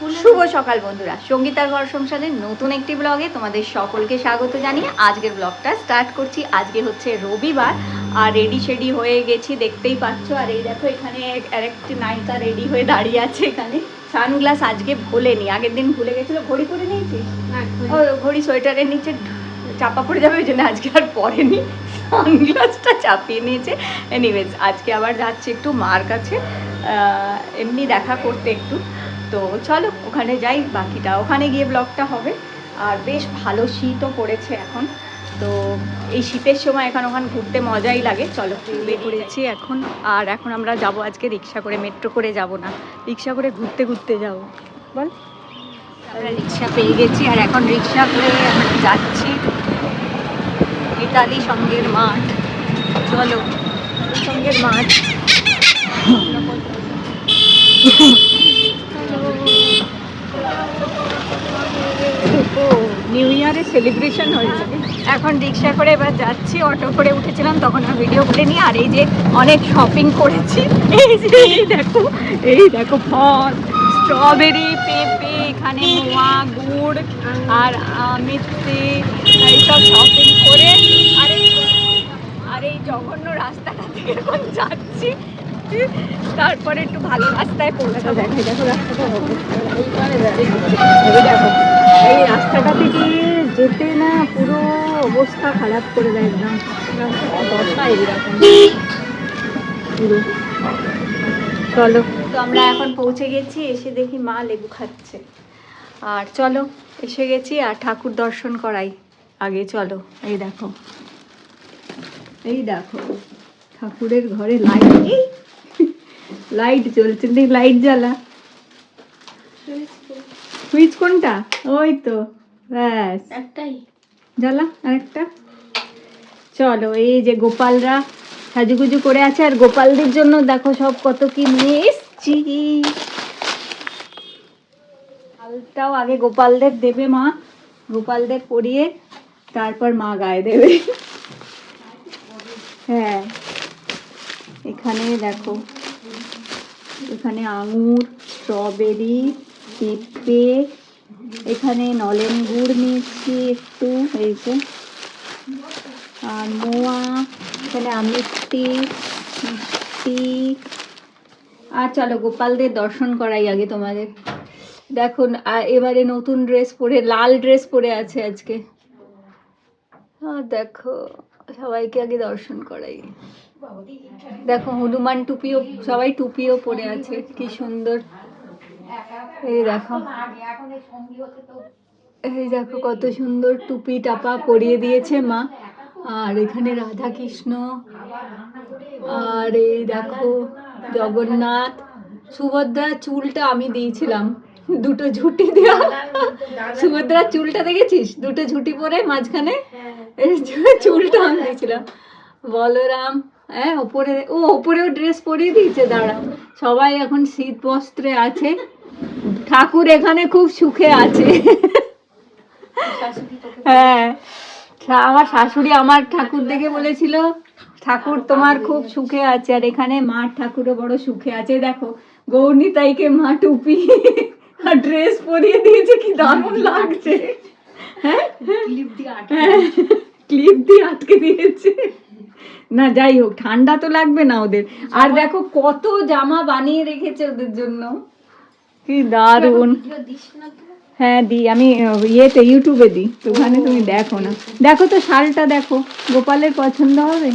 শুভ সকাল বন্ধুরা। সঙ্গীতার ঘর সংসারের নতুন একটি ব্লগে তোমাদের সকলকে স্বাগত জানিয়ে আজকের ব্লগটা স্টার্ট করছি। আজকে হচ্ছে রবিবার আর রেডি শেডি হয়ে গেছি দেখতেই পাচ্ছ। আর এই দেখো এখানে আরেকটি নায়িকা রেডি হয়ে দাঁড়িয়ে আছে এখানে। সানগ্লাস আজকে ভোলেনি আগের দিন ভুলে গেছিল। ঘড়ি পরে নিয়েছিস? ও ঘড়ি সোয়েটারের নিচে চাপা পড়ে যাবে ওই জন্য আজকে আর পরেনি। সানগ্লাসটা চাপিয়ে নিয়েছে। এনিওয়েজ আজকে আবার যাচ্ছে একটু মার কাছে। এমনি দেখা করতে একটু। তো চলো ওখানে যাই বাকিটা। ওখানে গিয়ে ব্লগটা হবে। আর বেশ ভালো শীতও পড়েছে এখন। তো এই শীতের সময় এখন ওখানে ঘুরতে মজাই লাগে। চলো পড়েছি এখন। আর এখন আমরা যাব আজকে রিক্সা করে মেট্রো করে যাব না। রিক্সা করে ঘুরতে ঘুরতে যাব। বল। আমরা রিক্সা পেয়ে গেছি। আর এখন রিক্সা করে আমরা যাচ্ছি ইতালি সঙ্গের মাঠ। চলো সঙ্গের মাঠ। নিউ ইয়ারের সেলিব্রেশন হয়েছে। এখন রিক্সা করে এবার যাচ্ছি অটো করে উঠেছিলাম তখন আর ভিডিও করে নিই আর এই যে অনেক শপিং করেছি এই যে এই দেখো এই দেখো ফল স্ট্রবেরি পেঁপে এখানে মোয়া গুড় আর মিষ্টি এইসব শপিং করে আর এই আর এই জঘন্য রাস্তাটা থেকে এখন যাচ্ছি। তারপরে একটু ভালো রাস্তায় পৌঁছাতে দেখো দেখো। রাস্তাটা দেখো। রাস্তাটা থেকে যেতে না পুরো অবস্থা খারাপ করে দেয় একদম। পুরো। চলো। তো আমরা এখন পৌঁছে গেছি, এসে দেখি মা লেবু খাচ্ছে। আর চলো, এসে গেছি আর ঠাকুর দর্শন করাই। আগে চলো, এই দেখো। এই দেখো, ঠাকুরের ঘরে লাইট লাইট দেখ লাইট জ্বালা। সুইচ কোনটা? ওই তো। ব্যাস। একটাই। জ্বালা আরেকটা? চলো এই যে গোপালরা সাজুগুজু করে আছে আর গোপালদের জন্য দেখো সব কত কি নিয়ে এসছি। হালটাও আগে গোপালদের দেবে মা গোপালদের পরিয়ে তারপর মা গায়ে দেবে। হ্যাঁ এখানে দেখো এখানে আঙুর স্ট্রবেরি পেঁপে এখানে নলেন গুড় নিয়েছি একটু, এই যে। আর মোয়া, এখানে আমিষ্টি মিষ্টি। আর চলো গোপালদের দর্শন করাই আগে তোমাদের। দেখুন এবারে নতুন ড্রেস পরে, লাল ড্রেস পরে আছে আজকে। দেখো, সবাইকে আগে দর্শন করাই। দেখো, হনুমান টুপিও, সবাই টুপিও পরে আছে, কি সুন্দর। এই দেখো। এই দেখো কত সুন্দর টুপি টাপা পরিয়ে দিয়েছে মা। আর এখানে রাধা কৃষ্ণ আর এই দেখো জগন্নাথ। সুভদ্রার চুলটা আমি দিয়েছিলাম। দুটো ঝুটি দেওয়া। সুভদ্রার চুলটা দেখেছিস? দুটো ঝুটি পরে মাঝখানে এই চুলটা আমি দিয়েছিলাম। বলরাম হ্যাঁ ওপরে ও ওপরেও ড্রেস পরিয়ে দিয়েছে দাঁড়া। সবাই এখন শীত বস্ত্রে আছে। ঠাকুর এখানে খুব সুখে আছে। হ্যাঁ। আমার শাশুড়ি আমার ঠাকুর দেখে বলেছিল ঠাকুর তোমার খুব সুখে আছে আর এখানে মা ঠাকুরও বড় সুখে আছে। দেখো গৌরনীতাইকে মা টুপি আর ড্রেস পরিয়ে দিয়েছে কি দারুণ লাগছে। হ্যাঁ? ক্লিপ দিয়ে আটকে দিয়েছে। না যাই হোক ঠান্ডা তো লাগবে না ওদের। আর দেখো কত জামা বানিয়ে রেখেছে ওদের জন্য। কি দারুণ। হ্যাঁ দিই আমি ইয়েতে ইউটিউবে দিই তো ওখানে তুমি দেখো না। দেখো তো শালটা দেখো গোপালের পছন্দ হবে?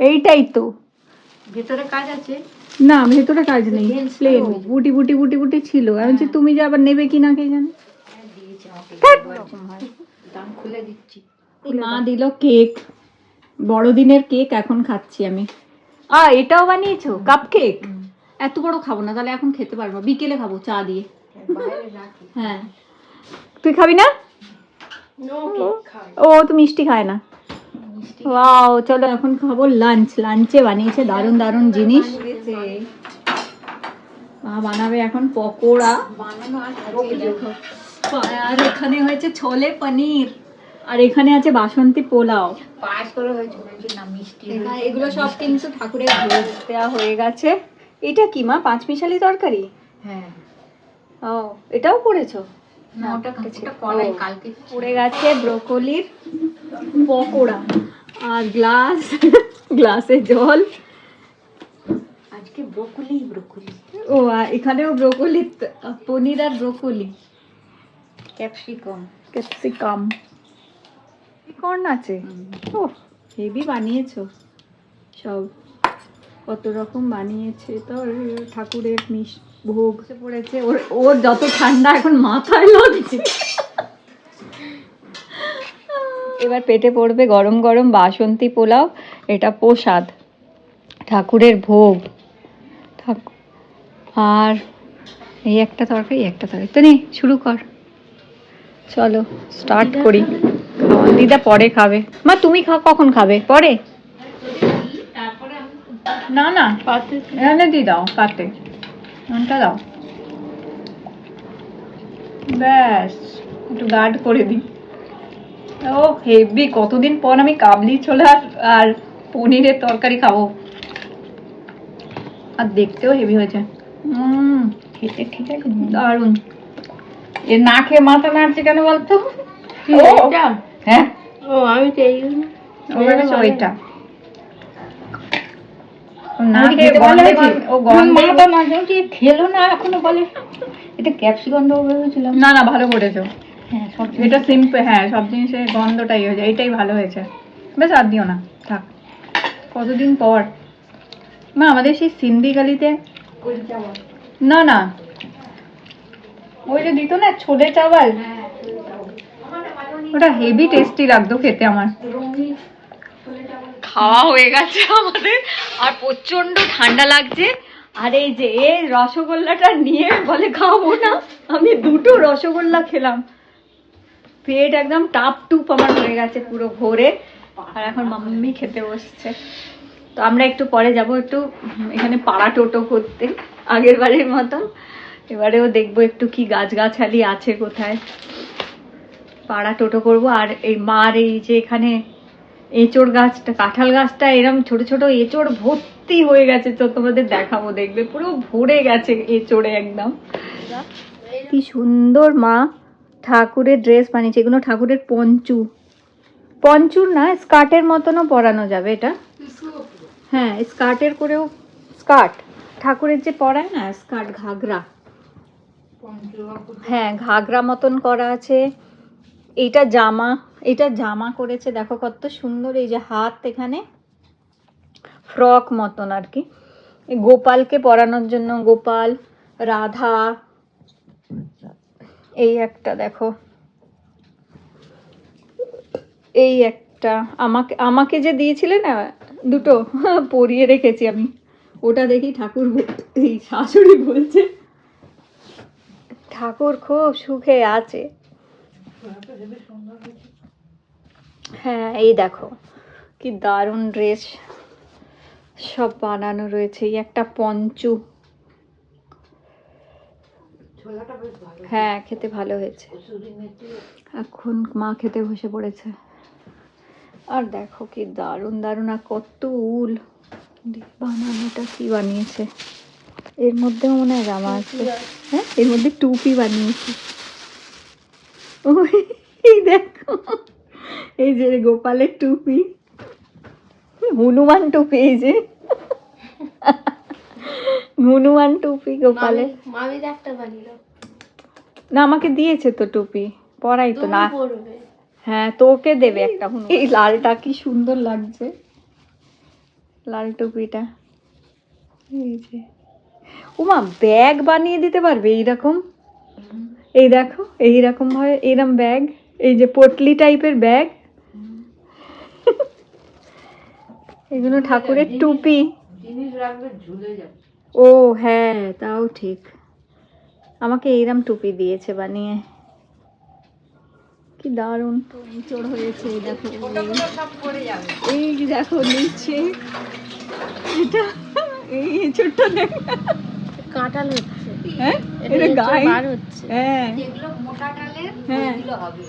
এইটাই তো। ভেতরে কাজ আছে? না ভেতরে কাজ নেই প্লেন বুটি বুটি বুটি বুটি ছিল। আমি বলছি তুমি যে আবার নেবে কিনা কে জানে? আমাকে। দাম খুলে দিচ্ছি। মা দিল কেক। বড়দিনের কেক এখন খাচ্ছি আমি। আ এটাও বানিয়েছো? কাপ কেক এত বড় খাব না তাহলে এখন খেতে পারব। বিকেলে খাব চা দিয়ে। হ্যাঁ। তুই খাবি না? কেক ও তো মিষ্টি খায় না। ওয়াও চলো এখন খাব লাঞ্চ লাঞ্চে বানিয়েছে দারুণ দারুণ জিনিস। মা বানাবে এখন পকোড়া। বানানো আর এখানে হয়েছে ছোলে পনির। আর এখানে আছে বাসন্তী পোলাও। পাঁচ করে হয়েছে না মিষ্টি এগুলো সব কিন্তু ঠাকুরের ভোগ। দেওয়া হয়ে গেছে। এটা কি মা? পাঁচ মিশালি তরকারি? হ্যাঁ। ও এটাও করেছ? না ওটা ঠিক আছে। ওটা কলাই কালকে পড়ে গেছে ব্রোকলির পকোড়া। আর গ্লাস গ্লাসে জল। আজকে ব্রোকলি ব্রোকলি। ও আর এখানেও ব্রোকলি পনির আর ব্রোকলি। ক্যাপসিকাম। ক্যাপসিকাম। কর্ন আছে। ও হেভি বানিয়েছো। সব কত রকম বানিয়েছে তোর ঠাকুরের মিষ ভোগ। পড়েছে। ওর ওর যত ঠান্ডা এখন মাথায় লাগছে। এবার পেটে পড়বে গরম গরম বাসন্তী পোলাও এটা প্রসাদ। ঠাকুরের ভোগ। আর এই একটা তরকারি একটা তরকারি। তো নে শুরু কর। চলো স্টার্ট করি। দিদা পরে খাবে। মা তুমি খা কখন খাবে? পরে? না না পাতে। দিয়ে দাও কাটে নুনটা দাও। ব্যাস একটু গার্ড করে দিই। ও হেভি কতদিন পর আমি কাবলি ছোলা আর পনিরের তরকারি খাব। আর দেখতেও হেভি হয়েছে। উম, খেতে ঠিক আছে দারুণ। এ না খেয়ে মাথা নাড়ছে কেন বলতো? হ্যাঁ? ও আমি তো এই ওইটা না ও না যে খেলো না এখনও বলে। এটা ক্যাপসিকাম দেবো ভেবেছিলাম। না না ভালো করেছ। হ্যাঁ সব এটা সিম্পল হ্যাঁ সব জিনিসের গন্ধটাই হয়ে যায় এটাই ভালো হয়েছে। বেশ আর দিও না। থাক। কতদিন পর? মা আমাদের সেই সিন্ধি গালিতে না না। ওই যে দিত না ছোলে চাওয়াল? ওটা হেভি টেস্টি লাগতো খেতে আমার। খাওয়া হয়ে গেছে আমাদের। আর প্রচণ্ড ঠান্ডা লাগছে। আর এই যে রসগোল্লাটা নিয়ে বলে খাব না। আমি দুটো রসগোল্লা খেলাম। পেট একদম টাপ টুপ আমার হয়ে গেছে পুরো ভোরে। আর এখন মাম্মি খেতে বসছে। তো আমরা একটু পরে যাব একটু এখানে পাড়া টোটো করতে, আগের বারের মতন এবারেও দেখব একটু কি গাছগাছালি আছে কোথায়। পাড়া টোটো করব। আর এই মার এই যে এখানে এঁচড় গাছটা কাঁঠাল গাছটা এরম ছোট ছোট এঁচড় ভর্তি হয়ে গেছে। তো তোমাদের দেখাবো দেখবে পুরো ভরে গেছে এঁচড়ে একদম। কি সুন্দর মা ঠাকুরের ড্রেস বানিয়েছে। এগুলো ঠাকুরের পঞ্চু। পঞ্চুর না স্কার্টের মতনও পরানো যাবে এটা। হ্যাঁ স্কার্টের করেও স্কার্ট। ঠাকুরের যে পরায় না স্কার্ট ঘাগরা। হ্যাঁ ঘাগরা মতন করা আছে। এইটা জামা এটা জামা করেছে, দেখো কত সুন্দর, এই যে হাত এখানে, ফ্রক মতন আর কি। গোপালকে পরানোর জন্য গোপাল, রাধা, এই একটা দেখো। এই একটা, আমাকে আমাকে যে দিয়েছিলে না, দুটো, পরিয়ে রেখেছি আমি। ওটা দেখি ঠাকুর এই শাশুড়ি বলছে, ঠাকুর খুব সুখে আছে। হ্যাঁ এই দেখো, কি দারুণ ড্রেস সব বানানো রয়েছে, এই একটা পঞ্চু। হ্যাঁ খেতে ভালো হয়েছে। এখন মা খেতে বসে পড়েছে। আর দেখো কি দারুণ দারুণ, আর কত উল। বানানোটা কি বানিয়েছে? এর মধ্যেও মনে হয় জামা আছে। হ্যাঁ এর মধ্যে টুপি বানিয়েছে। ওই দেখো। এই যে গোপালের টুপি। হনুমান টুপি এই যে। হনুমান টুপি গোপালের। মামি একটা বানিয়ে না আমাকে দিয়েছে তো টুপি। পরাই তো না। হ্যাঁ তোকে দেবে একটা হুন এই লালটা কি সুন্দর লাগছে। লাল টুপিটা। এই যে। উমা ব্যাগ বানিয়ে দিতে পারবে এইরকম? এই দেখো এইরকম ভাবে এইরকম ব্যাগ এই যে পটলি টাইপের ব্যাগ এগুলো ঠাকুরের টুপি। জিনিস রাখবে ঝুলে যাবে। ও হ্যাঁ তাও ঠিক। আমাকে এইরকম টুপি দিয়েছে বানিয়ে। কি দারুণ। চোর হয়েছে এই দেখো। এই- সব পড়ে যাবে। এই যে দেখো নিচে। এটা এই ছোট্ট দেখ। কাঁটাল হ্যাঁ? এটা গায়ে হ্যাঁ। যেগুলো মোটা ডালের হ্যাঁ। হবে।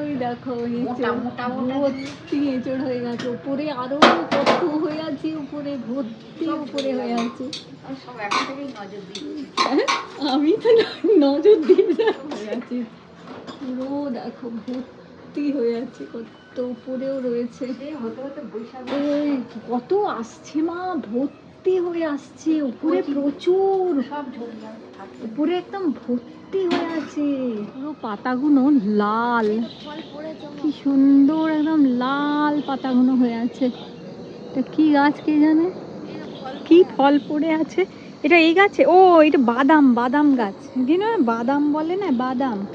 ওই দেখো মোটা, মোটা, মোটা। ভর্তি এঁচড় হয়ে গেছে। উপরে আরও কত হয়ে আছে উপরে ভর্তি উপরে হয়ে আছে। আমি তো ন- নজর দিয়ে হয়ে আছি। পুরো দেখো ভর্তি হয়ে আছে। কত উপরেও রয়েছে। এই হতে হতে বৈশাখ এই কত আসছে মা ভর্তি হয়ে আসছে উপরে প্রচুর। উপরে একদম ভর্তি হয়ে আছে। পুরো পাতাগুলো লাল। কি সুন্দর একদম লাল পাতাগুলো হয়ে আছে। এটা কি গাছ কে জানে? কি ফল পড়ে আছে? এটা এই গাছে? ও এটা বাদাম বাদাম গাছ। না বাদাম বলে না বাদাম।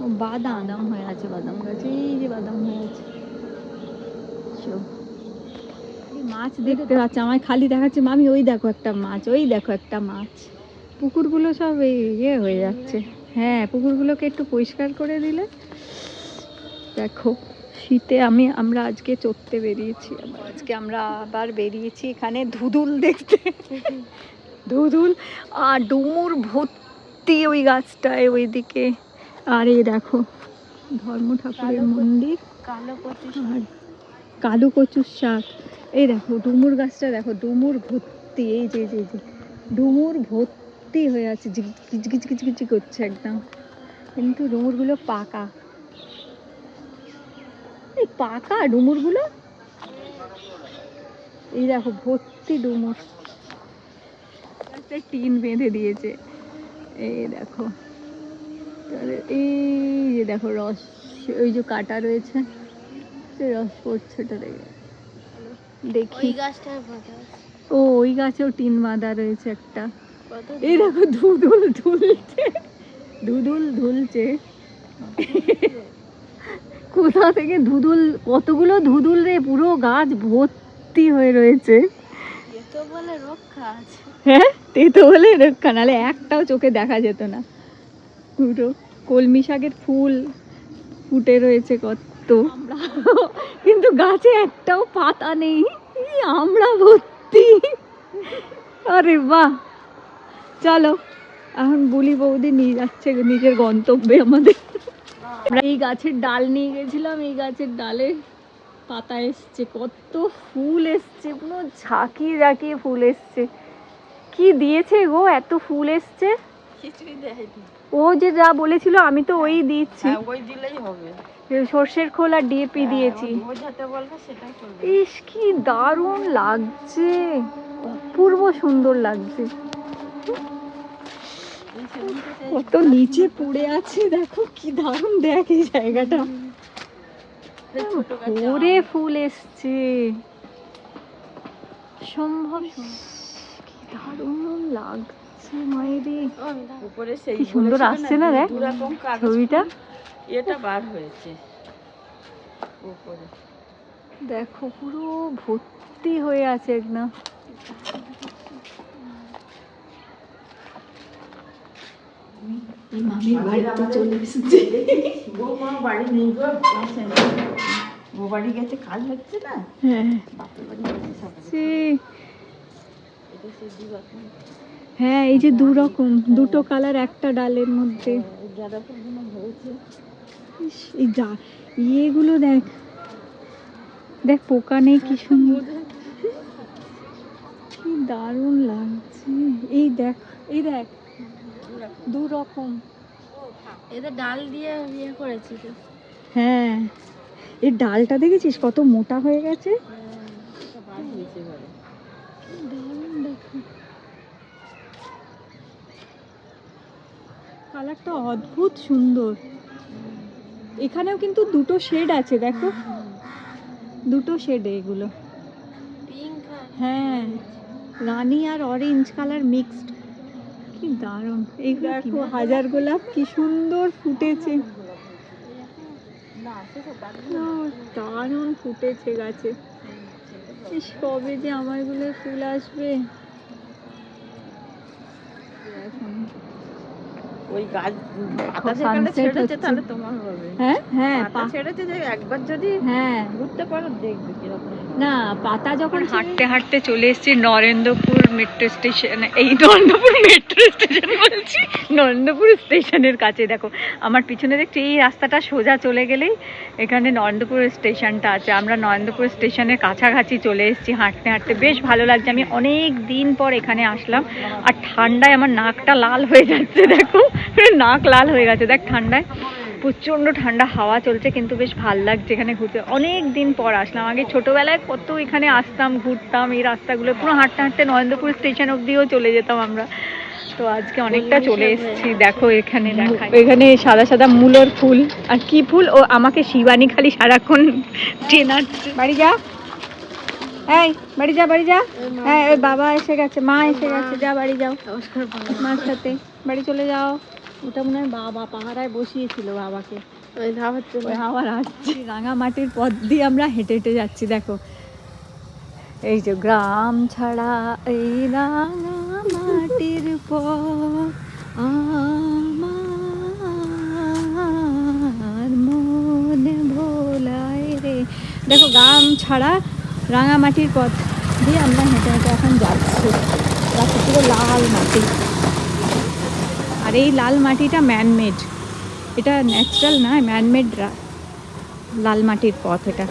ও বাদাম। হয়ে আছে বাদাম গাছ। এই যে বাদাম হয়ে আছে। মাছ দেখতে পাচ্ছি। আমায় খালি দেখাচ্ছে মামি ওই দেখো একটা মাছ ওই দেখো একটা মাছ। পুকুরগুলো সব এই ইয়ে হয়ে যাচ্ছে। হ্যাঁ পুকুরগুলোকে একটু পরিষ্কার করে দিলে। দেখো শীতে আমি আমরা আজকে চড়তে বেরিয়েছি। আজকে আমরা আবার বেরিয়েছি এখানে ধুদুল দেখতে। ধুদুল আর ডুমুর ভর্তি ওই গাছটায় ওইদিকে। আর এই দেখো ধর্ম ঠাকুরের মন্দির। কালো আর কালু কচুর শাক। এই দেখো, ডুমুর গাছটা দেখো, ডুমুর ভর্তি, এই যে যে যে, ডুমুর ভর্তি হয়ে আছে কিচ কিচ করছে একদম। কিন্তু ডুমুরগুলো পাকা। এই পাকা ডুমুরগুলো? এই দেখো, ভর্তি ডুমুর। একটা টিন বেঁধে দিয়েছে। এই দেখো এই যে দেখো রস, ওই যে কাটা রয়েছে। রস পড়ছে ওটা দেখে। দেখি। ও ওই গাছেও টিন বাঁধা রয়েছে একটা। এই দেখো ধুদুল ধুলছে। ধুদুল ধুলছে। কোথা থেকে ধুদুল কতগুলো ধুদুল রে পুরো গাছ ভর্তি হয়ে রয়েছে। হ্যাঁ? তেতো বলে রক্ষা নাহলে একটাও চোখে দেখা যেত না। পুরো কলমি শাকের ফুল ফুটে রয়েছে কত। আমরা কিন্তু গাছে একটাও পাতা নেই। আমরা ভর্তি। আরে বাহ। চলো, এখন বুলি বৌদি নিয়ে যাচ্ছে নিজের গন্তব্যে আমাদের। আমরা এই গাছের ডাল নিয়ে গেছিলাম, এই গাছের ডালে পাতা এসছে, কত ফুল এসছে, পুরো ঝাঁকিয়ে ঝাঁকিয়ে ফুল এসছে। কি দিয়েছে গো, এত ফুল এসছে? কিছুই দেয়নি। ও যে যা বলেছিল আমি তো ওই দিচ্ছি। হ্যাঁ ওই দিলেই হবে। সর্ষের খোল আর ডিএপি দিয়েছি। বোঝাতে বলবে সেটাই করবে। ইস কি দারুণ লাগছে। অপূর্ব সুন্দর লাগছে। কত নিচে পড়ে আছে দেখো কি দারুণ দেখ এই জায়গাটা। ভরে ফুল এসছে। সম্ভব কি দারুণ লাগছে। উপরে সেই কি সুন্দর আসছে না দেখ ছবিটা। এটা বার হয়েছে। উপরে। দেখো পুরো ভর্তি হয়ে আছে একদম। এই মামির বাড়িতে চলে এসেছে। বৌমা বাড়ি নেই গো বউ বাড়ি গেছে কাজ হচ্ছে না? হ্যাঁ। বাপের বাড়ি গেছে সকালে। হ্যাঁ এই যে দু রকম দুটো কালার একটা ডালের মধ্যে। এই যা ইয়েগুলো দেখ। দেখ পোকা নেই কি সুন্দর। কি দারুণ লাগছে। এই দেখ এই দেখ দু রকম। এদের ডাল দিয়ে ইয়ে করেছি তো। হ্যাঁ এই ডালটা দেখেছিস কত মোটা হয়ে গেছে বার হয়েছে বলে দারুণ দেখো কালারটা অদ্ভুত সুন্দর। এখানেও কিন্তু দুটো শেড আছে দেখো। দুটো শেড এগুলো। হ্যাঁ রানী আর অরেঞ্জ কালার মিক্সড কি দারুণ। এই দেখো। হাজার গোলাপ কি সুন্দর ফুটেছে। দারুণ ফুটেছে গাছে। কবে যে আমারগুলো ফুল আসবে। ওই গাছ ছেড়েছে তাহলে তোমার হবে। হ্যাঁ? হ্যাঁ ছেড়েছে যে একবার যদি হ্যাঁ। ঘুরতে পারো দেখবে কীরকম না পাতা যখন হাঁটতে হাঁটতে চলে এসেছি নরেন্দ্রপুর মেট্রো স্টেশন এই নরেন্দ্রপুর মেট্রো স্টেশন বলছি নরেন্দ্রপুর স্টেশনের কাছে। দেখো আমার পিছনে দেখছি এই রাস্তাটা সোজা চলে গেলেই এখানে নরেন্দ্রপুর স্টেশনটা আছে। আমরা নরেন্দ্রপুর স্টেশনের কাছাকাছি চলে এসেছি হাঁটতে হাঁটতে। বেশ ভালো লাগছে। আমি অনেক দিন পর এখানে আসলাম। আর ঠান্ডায় আমার নাকটা লাল হয়ে যাচ্ছে দেখো। নাক লাল হয়ে গেছে। দেখ ঠান্ডায় প্রচণ্ড ঠান্ডা হাওয়া চলছে কিন্তু বেশ ভালো লাগছে এখানে ঘুরতে। অনেক দিন পর আসলাম। আগে ছোটবেলায় কত এখানে আসতাম ঘুরতাম এই রাস্তাগুলো। পুরো হাঁটতে হাঁটতে নরেন্দ্রপুর স্টেশন অবধিও চলে যেতাম আমরা। তো আজকে অনেকটা চলে এসেছি। দেখো এখানে দেখা এখানে সাদা সাদা মূলর ফুল। আর কি ফুল? ও আমাকে শিবানী খালি সারাক্ষণ ট্রেনার বাড়ি যা। এই বাড়ি যা বাড়ি যা। হ্যাঁ ওই বাবা এসে গেছে মা এসে গেছে। যা বাড়ি যাও। মার সাথে। বাড়ি চলে যাও। ওটা মনে হয় বাবা পাহারায় বসিয়েছিল বাবাকে। ওই ধাবার ওই আসছি। রাঙা মাটির পথ দিয়ে আমরা হেঁটে হেঁটে যাচ্ছি দেখো। এই যে গ্রাম ছাড়া এই রাঙা মাটির পথ আমার মনে ভোলায় রে। দেখো গ্রাম ছাড়া রাঙা মাটির পথ দিয়ে আমরা হেঁটে হেঁটে এখন যাচ্ছি। রাস্তা পুরো লাল মাটি। আর এই লাল মাটিটা ম্যানমেড এটা ন্যাচারাল না ম্যানমেড লাল মাটির পথ এটা।